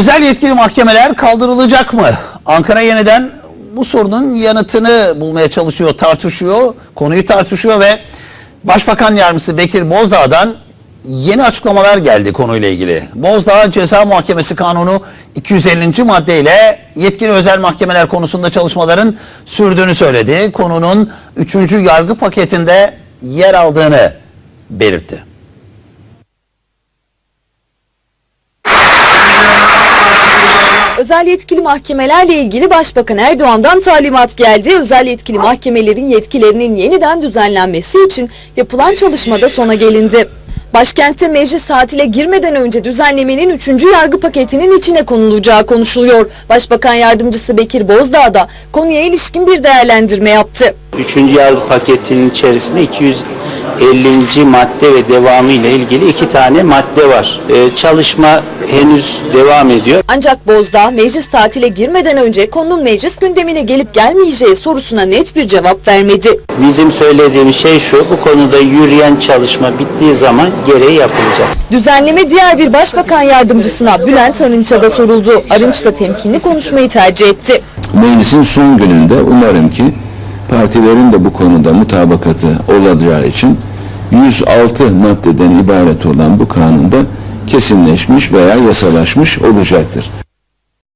Özel yetkili mahkemeler kaldırılacak mı? Ankara yeniden bu sorunun yanıtını bulmaya çalışıyor, tartışıyor, konuyu tartışıyor ve Başbakan Yardımcısı Bekir Bozdağ'dan yeni açıklamalar geldi konuyla ilgili. Bozdağ Ceza Muhakemesi Kanunu 250. maddeyle yetkili özel mahkemeler konusunda çalışmaların sürdüğünü söyledi. Konunun 3. yargı paketinde yer aldığını belirtti. Özel yetkili mahkemelerle ilgili Başbakan Erdoğan'dan talimat geldi. Özel yetkili mahkemelerin yetkilerinin yeniden düzenlenmesi için yapılan çalışmada sona gelindi. Başkentte meclis tatile girmeden önce düzenlemenin 3. yargı paketinin içine konulacağı konuşuluyor. Başbakan Yardımcısı Bekir Bozdağ da konuya ilişkin bir değerlendirme yaptı. Üçüncü yargı paketinin içerisinde 250. madde ve devamı ile ilgili iki tane madde var. Ee, çalışma henüz devam ediyor. Ancak Bozdağ meclis tatile girmeden önce konunun meclis gündemine gelip gelmeyeceği sorusuna net bir cevap vermedi. Bizim söylediğimiz şey şu, bu konuda yürüyen çalışma bittiği zaman gereği yapılacak. Düzenleme diğer bir başbakan yardımcısına Bülent Arınç'a da soruldu. Arınç da temkinli konuşmayı tercih etti. Meclisin son gününde umarım ki partilerin de bu konuda mutabakatı olacağı için 106 maddeden ibaret olan bu kanunda kesinleşmiş veya yasalaşmış olacaktır.